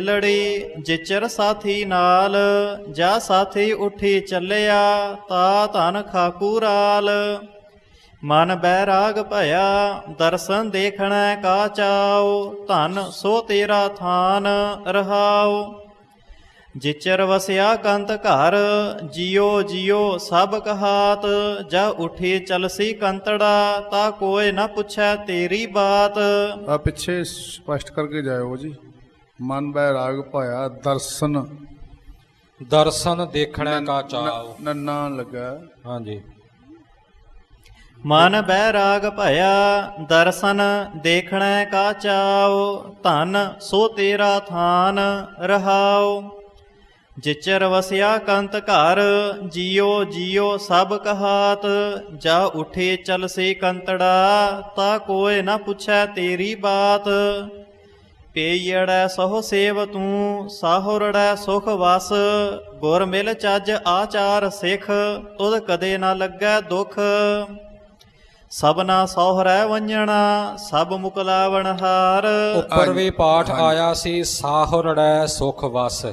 ਲੜੀ ਜਿਚਰ ਸਾਥੀ ਨਾਲ, ਜਾ ਸਾਥੀ ਉਠੀ ਚੱਲਿਆ, ਤਾ ਧਨ ਖਾਕੂਰਾਲ ਮਨ ਬੈਰਾਗ ਭਇਆ, ਦਰਸ਼ਨ ਦੇਖਣੈ ਕਾ ਚਾਉ, ਧਨ ਸੋ ਤੇਰਾ ਥਾਨ ਰਹਾਉ। ਜਿਚਰ ਵਸਿਆ ਕੰਤ ਘਰ, ਜਿਉ ਜਿਉ ਸਭ ਕਹਾਤ। ਜਾ ਉਠੀ ਚਲਸੀ ਕੰਤੜਾ, ਤਾ ਕੋਇ ਨਾ ਪੁੱਛੈ ਤੇਰੀ ਬਾਤ। ਆ ਪਿੱਛੇ ਸਪਸ਼ਟ ਕਰਕੇ ਜਾਇਓ ਜੀ। ਮਨ ਬੈ ਰਾਗ ਭਾਇਆ ਦਰਸ਼ਨ। ਦਰਸ਼ਨ ਦੇਖਣੈ ਕਾ ਚਾਉ। ਨੰਨਾ ਲੱਗਾ। ਹਾਂਜੀ। ਮਨ ਬੈਰਾਗ ਭਇਆ ਦਰਸ਼ਨ ਦੇਖਣੈ ਕਾ ਚਾਉ। ਧਨ ਸੋ ਤੇਰਾ ਥਾਨ ਰਹਾਉ। ਜਿਚਰ ਵਸਿਆ ਕੰਤ ਘਰ ਜਿਉ ਜਿਉ ਸਭ ਕਹਾਤ। ਜਾ ਉਠੇ ਚਲਸੇ ਕੰਤੜਾ ਤਾ ਕੋਇ ਨਾ ਪੁੱਛੈ ਤੇਰੀ ਬਾਤ। ਪੇਯੜੈ ਸਹੁ ਸੇਵ ਤੂੰ ਸਾਹੁਰੜੈ ਸੁਖ ਵਸ। ਗੁਰ ਮਿਲ ਚੱਜ ਆਚਾਰ ਸਿਖ ਤੁਧ ਕਦੇ ਨਾ ਲੱਗੈ ਦੁਖ। ਸਭਨਾ ਸੋਹਰੈ ਵੰਜਣਾ ਸਭ ਮੁਕਲਾਵਣ ਹਾਰ। ਉੱਪਰ ਵੀ ਪਾਠ ਆਇਆ ਸੀ ਸਾਹੁਰੜੈ ਸੁਖ ਵਸ।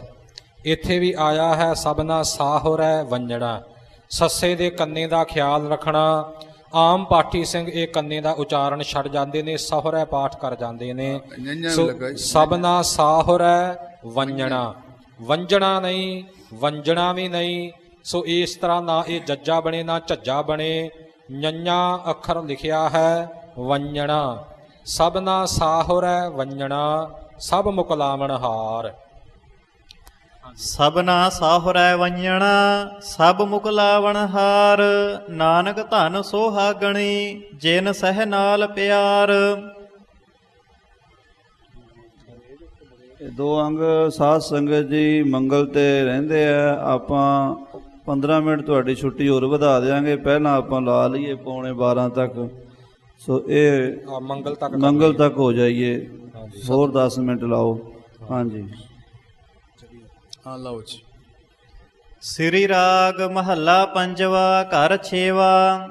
ਇੱਥੇ ਵੀ ਆਇਆ ਹੈ ਸਭਨਾ ਸਾਹੁਰੈ ਵੰਜਣਾ। ਸੱਸੇ ਦੇ ਕੰਨੇ ਦਾ ਖਿਆਲ ਰੱਖਣਾ ਆਮ ਪਾਠੀ ਸਿੰਘ ਇਹ ਕੰਨੇ ਦਾ ਉਚਾਰਨ ਛੱਡ ਜਾਂਦੇ ਨੇ ਸਹੁਰੈ ਪਾਠ ਕਰ ਜਾਂਦੇ ਨੇ। ਨਿੰਜਣ ਸੋ ਲੱਗਾ ਜੀ। ਸਭਨਾ ਸਾਹੁਰੈ ਵੰਜਣਾ। ਵੰਜਣਾ ਨਹੀਂ ਵੰਜਣਾ ਵੀ ਨਹੀਂ। ਸੋ ਇਸ ਤਰ੍ਹਾਂ ਨਾ ਇਹ ਜੱਜਾ ਬਣੇ ਨਾ ਝੱਜਾ ਬਣੇ। ਨੰਨਾ ਅੱਖਰ ਲਿਖਿਆ ਹੈ ਵੰਜਣਾ। ਸਭਨਾ ਸਾਹੁਰੈ ਵੰਜਣਾ ਸਭ ਮੁਕਲਾਵਣ ਹਾਰ ਸਭਨਾ ਸਾਹੁਰੈ ਵੰਜਣਾ ਸਭ ਮੁਕਲਾਵਣ ਹਾਰ। ਨਾਨਕ ਧਨ ਸੋਹਾਗਣੀ ਜਿਨ ਸਹਿ ਨਾਲ ਪਿਆਰ। ਇਹ ਦੋ ਅੰਗ ਸਾਧ ਸੰਗਤ ਜੀ ਮੰਗਲ ਤੇ ਰਹਿੰਦੇ ਆ। ਆਪਾਂ 15 ਮਿੰਟ ਤੁਹਾਡੀ ਛੁੱਟੀ ਹੋਰ ਵਧਾ ਦੇਵਾਂਗੇ ਪਹਿਲਾਂ ਆਪਾਂ ਲਾ ਲਈਏ ਪੌਣੇ 12 ਤੱਕ। ਸੋ ਇਹ ਮੰਗਲ ਤੱਕ ਮੰਗਲ ਤੱਕ ਹੋ ਜਾਈਏ। ਹੋਰ 10 ਮਿੰਟ ਲਾਓ। ਹਾਂਜੀ। ਹਾਂ, ਲਓ ਜੀ। ਸ੍ਰੀ ਰਾਗ ਮਹੱਲਾ ਪੰਜਵਾ, ਘਰ ਛੇਵਾ।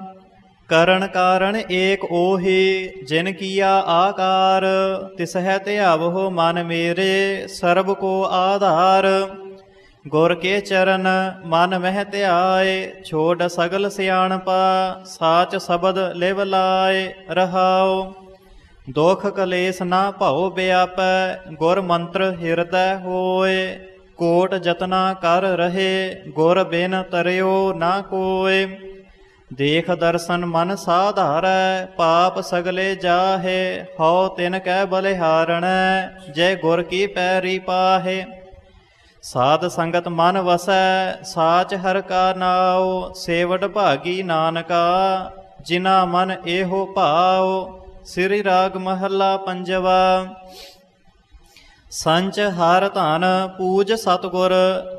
ਕਰਨ ਕਾਰਣ ਏਕ ਓਹੀ ਜਿਨ ਕੀਆ ਆਕਾਰ। ਤਿਸਹਿ ਧਿਆਵਹੁ ਮਨ ਮੇਰੇ, ਸਰਬ ਕੋ ਆਧਾਰ। ਗੁਰ ਕੇ ਚਰਨ ਮਨ ਮਹਿ ਧਿਆਏ ਛੋੜ ਸਗਲ ਸਿਆਣਪਾ, ਸਾਚ ਸ਼ਬਦ ਲਿਵ ਲਾਏ, ਰਹਾਉ। ਦੁਖ ਕਲੇਸ਼ ਨਾ ਭਉ ਬਿਆਪੈ, ਗੁਰ ਮੰਤਰ ਹਿਰਦੈ ਹੋਏ। ਕੋਟ ਜਤਨਾ ਕਰ ਰਹੇ, ਗੁਰ ਬਿਨ ਤਰਿਓ ਨਾ ਕੋਏ। ਦੇਖ ਦਰਸ਼ਨ ਮਨ ਸਾਧਾਰੈ, ਪਾਪ ਸਗਲੇ ਜਾਹੇ, ਹਉ ਤਿਨ ਕੈ ਬਲਿਹਾਰਣੈ, ਜੈ ਗੁਰ ਕੀ ਪੈਰੀ ਪਾਹੇ। ਸਾਧ ਸੰਗਤ ਮਨ ਵਸੈ, ਸਾਚ ਹਰ ਕਾ ਨਾਉ, ਸੇਵਟ ਭਾਗੀ ਨਾਨਕਾ ਜਿਨਾ ਮਨ ਇਹੋ ਭਾਉ, ਸ੍ਰੀ ਰਾਗ ਮਹੱਲਾ ਪੰਜਵਾ। ਸੰਚ ਹਰ ਧਨ ਪੂਜ ਸਤਗੁਰ,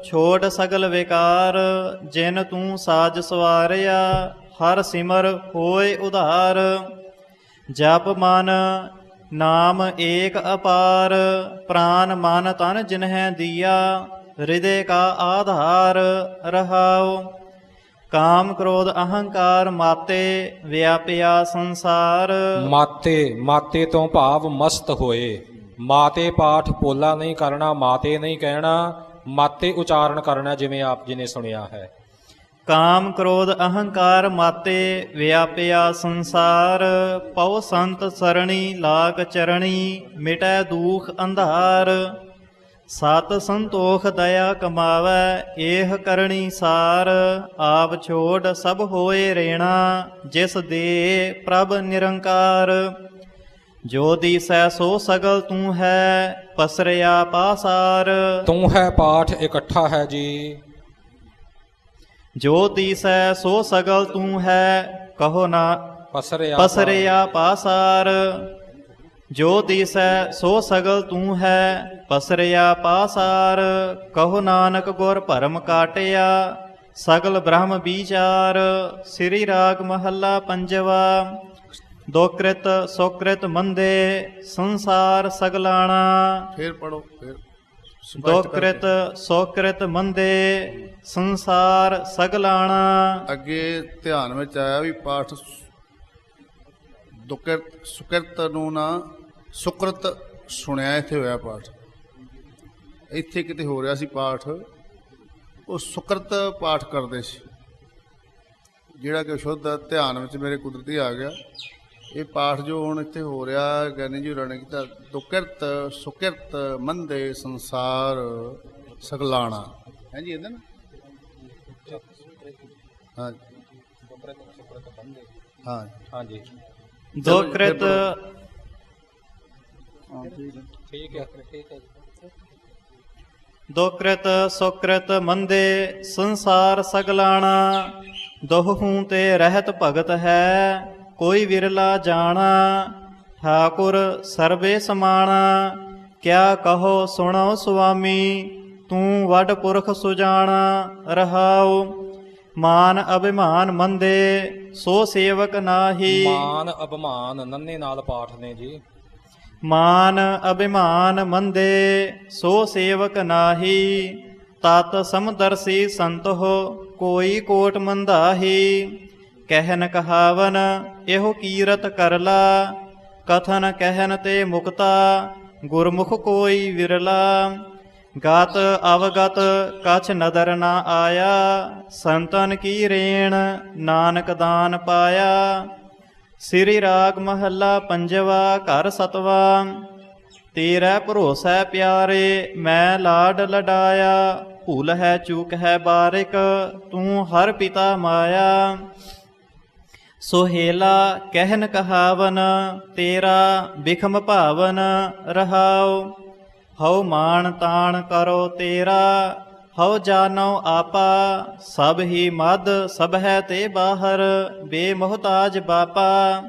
ਛੋੜ ਸਗਲ ਵਿਕਾਰ। ਜਿਨ ਤੂੰ ਸਾਜ ਸਵਾਰਿਆ, ਹਰ ਸਿਮਰ ਹੋਏ ਉਧਾਰ। ਜਪ ਮਨ, ਨਾਮ ਏਕ ਅਪਾਰ। ਪ੍ਰਾਨ ਮਨ ਤਨ ਜਿਨਹਿ ਦੀਆ, ਹਿਰਦੇ ਕਾ ਆਧਾਰ ਰਹਾਉ। ਕਾਮ ਕ੍ਰੋਧ ਅਹੰਕਾਰ ਮਾਤੇ, ਵਿਆਪਿਆ ਸੰਸਾਰ। ਮਾਤੇ ਮਾਤੇ ਤੋਂ ਭਾਵ ਮਸਤ ਹੋਏ। ਮਾਤੇ ਪਾਠ ਪੋਲਾ ਨਹੀਂ ਕਰਨਾ, ਮਾਤੇ ਨਹੀਂ ਕਹਿਣਾ, ਮਾਤੇ ਉਚਾਰਨ ਕਰਨਾ ਜਿਵੇਂ ਆਪ ਜੀ ਨੇ ਸੁਣਿਆ ਹੈ। ਕਾਮ ਕ੍ਰੋਧ ਅਹੰਕਾਰ ਮਾਤੇ ਵਿਆਪਿਆ ਸੰਸਾਰ, ਪਉ ਸੰਤ ਸਰਣੀ ਲਾਗ ਚਰਣੀ, ਮਿਟੈ ਦੂਖ ਅੰਧਾਰ। ਸਤ ਸੰਤੋਖ ਦਇਆ ਕਮਾਵੈ, ਏਹ ਕਰਣੀ ਸਾਰ। ਆਪ ਛੋੜ ਸਭ ਹੋਏ ਰੇਣਾ, ਜਿਸ ਦੇ ਪ੍ਰਭ ਨਿਰੰਕਾਰ। ਜੋ ਦੀਸੈ ਸੋ ਸਗਲ ਤੂੰ ਹੈ ਪਸਰਿਆ ਪਾਸਾਰ। ਤੂੰ ਹੈ ਪਾਠ ਇਕੱਠਾ ਹੈ ਜੀ। ਜੋ ਦੀਸੈ ਸੋ ਸਗਲ ਤੂੰ ਹੈ ਕਹੋ ਨਾ ਪਸਰਿਆ ਪਸਰਿਆ ਪਾਸਾਰ। ਜੋ ਦੀਸੈ ਸੋ ਸਗਲ ਤੂੰ ਹੈ ਪਸਰਿਆ ਪਾਸਾਰ। ਕਹੋ ਨਾਨਕ ਗੁਰ ਭਰਮ ਕਾਟਿਆ ਸਗਲ ਬ੍ਰਹਮ ਵਿਚਾਰ ਸ੍ਰੀ ਰਾਗ ਮਹੱਲਾ ਪੰਜਵਾ। ਦੋਕ੍ਰਿਤ ਸੋਕ੍ਰਿਤ ਮੰਦੇ ਸੰਸਾਰ ਸਗਲਾਣਾ। ਫੇਰ ਪੜੋ ਫੇਰ ਦੋਕ੍ਰਿਤ ਸੋਕ੍ਰਿਤ ਮੰਦੇ ਸੰਸਾਰ ਸਗਲਾਣਾ। ਅੱਗੇ ਧਿਆਨ ਵਿੱਚ ਆਇਆ ਵੀ ਪਾਠ ਦੁਕਰਤ ਸੁਕਰਤ ਨੂੰ ਨਾ ਸੁਕਰਤ ਸੁਣਿਆ ਇੱਥੇ ਹੋਇਆ ਪਾਠ। ਇੱਥੇ ਕਿਤੇ ਹੋ ਰਿਹਾ ਸੀ ਪਾਠ ਉਹ ਸੁਕਰਤ ਪਾਠ ਕਰਦੇ ਸੀ। ਜਿਹੜਾ ਕਿ ਸ਼ੁੱਧ ਧਿਆਨ ਵਿੱਚ ਮੇਰੇ ਕੁਦਰਤੀ ਆ ਗਿਆ। ਇਹ ਪਾਠ ਜੋ ਹੁਣ ਇੱਥੇ ਹੋ ਰਿਹਾ ਗਿਆਨੀ ਜੀ ਨੇ ਕੀਤਾ ਦੁਕਿਰਤ ਸੁਕਿਰਤ ਮੰਦੇ ਸੰਸਾਰ ਸਗਲਾਣਾ। ਹੈ ਜੀ ਇਹਦਾ ਨਾ? ਹਾਂ ਹਾਂ ਹਾਂਜੀ ਦੁਕ੍ਰਿਤ। ਠੀਕ ਹੈ। ਠੀਕ ਹੈ। ਦੁਕ੍ਰਿਤ ਸੁਕ੍ਰਿਤ ਮੰਦੇ ਸੰਸਾਰ ਸਗਲਾਣਾ ਦੋਹੂ ਤੇ ਰਹਿਤ ਭਗਤ ਹੈ। ਕੋਈ ਵਿਰਲਾ ਜਾਣਾ ਠਾਕੁਰ ਸਰਬੇ ਸਮਾਣਾ। ਕਿਆ ਕਹੋ ਸੁਣੋ ਸੁਆਮੀ ਤੂੰ ਵੱਡ ਪੁਰਖ ਸੁਜਾਣਾ ਰਹਾਉ। ਮਾਨ ਅਭਿਮਾਨ ਮੰਦੇ ਸੋ ਸੇਵਕ ਨਾਹੀ। ਮਾਨ ਅਭਮਾਨ ਨੰਨੇ ਨਾਲ ਪਾਠ ਨੇ ਜੀ। ਮਾਨ ਅਭਿਮਾਨ ਮੰਦੇ ਸੋ ਸੇਵਕ ਨਾਹੀ। ਤਤ ਸਮਦਰਸੀ ਸੰਤੋ ਕੋਈ ਕੋਟ ਮੰਦਾਹੀ। ਕਹਿਨ ਕਹਾਵਨ, ਇਹੋ ਕੀਰਤ ਕਰਲਾ ਕਥਨ ਕਹਿਨ ਤੇ ਮੁਕਤਾ, ਗੁਰਮੁਖ ਕੋਈ ਵਿਰਲਾ। ਗਤ ਅਵਗਤ, ਕਛ ਨਦਰ ਨਾ ਆਇਆ। ਸੰਤਨ ਕੀ ਰੇਣ, ਨਾਨਕ ਦਾਨ ਪਾਇਆ। ਸ੍ਰੀ ਰਾਗ ਮਹੱਲਾ ਪੰਜਵਾ, ਘਰ ਸਤਵਾ। ਤੇਰਾ ਭਰੋਸਾ ਪਿਆਰੇ, ਮੈਂ ਲਾਡ ਲਡਾਇਆ। ਭੁੱਲ ਹੈ ਚੂਕ ਹੈ ਬਾਰਿਕ, ਤੂੰ ਹਰ ਪਿਤਾ ਮਾਇਆ। ਸੋਹੇਲਾ ਕਹਿਨ ਕਹਾਵਨ, ਤੇਰਾ ਬਿਖਮ ਭਾਵਨ ਰਹਾਉ। ਹਉ ਮਾਨ ਤਾਣ ਕਰੋ ਤੇਰਾ, ਹਉ ਜਾਣੋ ਆਪਾ, ਸਭ ਹੀ ਮਦ, ਸਭ ਹੈ ਤੇ ਬਾਹਰ, ਬੇਮੁਹਤਾਜ ਬਾਪਾ।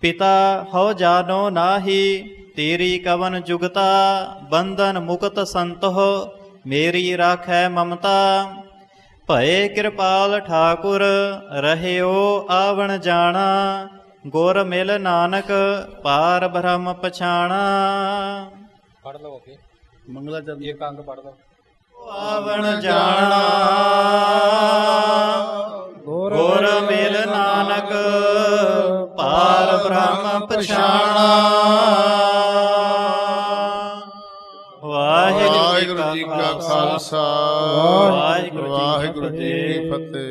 ਪਿਤਾ, ਹਉ ਜਾਣੋ ਨਾਹੀ, ਤੇਰੀ ਕਵਨ ਜੁਗਤਾ, ਬੰਧਨ ਮੁਕਤ ਸੰਤੋ ਮੇਰੀ ਰਾਖੈ ਮਮਤਾ। ਭਏ ਕਿਰਪਾਲ ਠਾਕੁਰ ਰਹਿਓ ਆਵਣ ਜਾਣਾ ਗੁਰ ਮਿਲ ਨਾਨਕ ਪਾਰ ਬ੍ਰਹਮ ਪਛਾਣਾ। ਪੜ ਲਓ ਅੱਗੇ। ਮੰਗਲਾਚਰਨ ਇੱਕ ਅੰਗ ਪੜ ਲਓ। ਆਵਣ ਜਾਣਾ ਗੁਰ ਮਿਲ ਨਾਨਕ ਪਾਰ ਬ੍ਰਹਮ ਪਛਾਣਾ। ਵਾਹਿਗੁਰੂ ਜੀ ਕਾ ਖਾਲਸਾ। ਵਾਹਿਗੁਰੂ ਜੀ ਕੀ ਵਾਹਿਗੁਰੂ ਜੀ ਕੀ ਫਤਿਹ